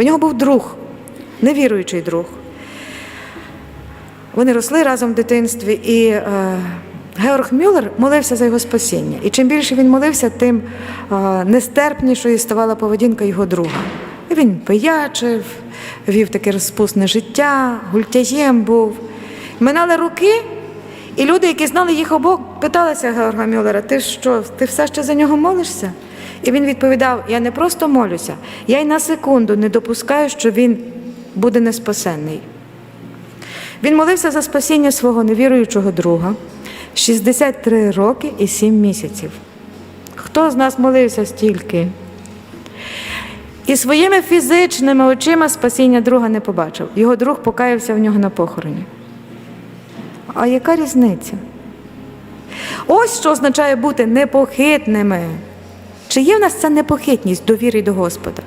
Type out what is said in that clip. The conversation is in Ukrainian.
У нього був друг, невіруючий друг. Вони росли разом в дитинстві, і е, Георг Мюллер молився за його спасіння. І чим більше він молився, тим е, нестерпнішою ставала поведінка його друга. І він пиячив, вів таке розпусне життя, гультяєм був. Минали роки, і люди, які знали їх обох, питалися Георга Мюллера, ти що, ти все ще за нього молишся? І він відповідав: Я не просто молюся, я й на секунду не допускаю, що він буде неспасенний. Він молився за спасіння свого невіруючого друга 63 роки і 7 місяців. Хто з нас молився стільки? І своїми фізичними очима спасіння друга не побачив. Його друг покаявся в нього на похороні. А яка різниця? Ось що означає бути непохитними. Чи є в нас ця непохитність довіри до Господа?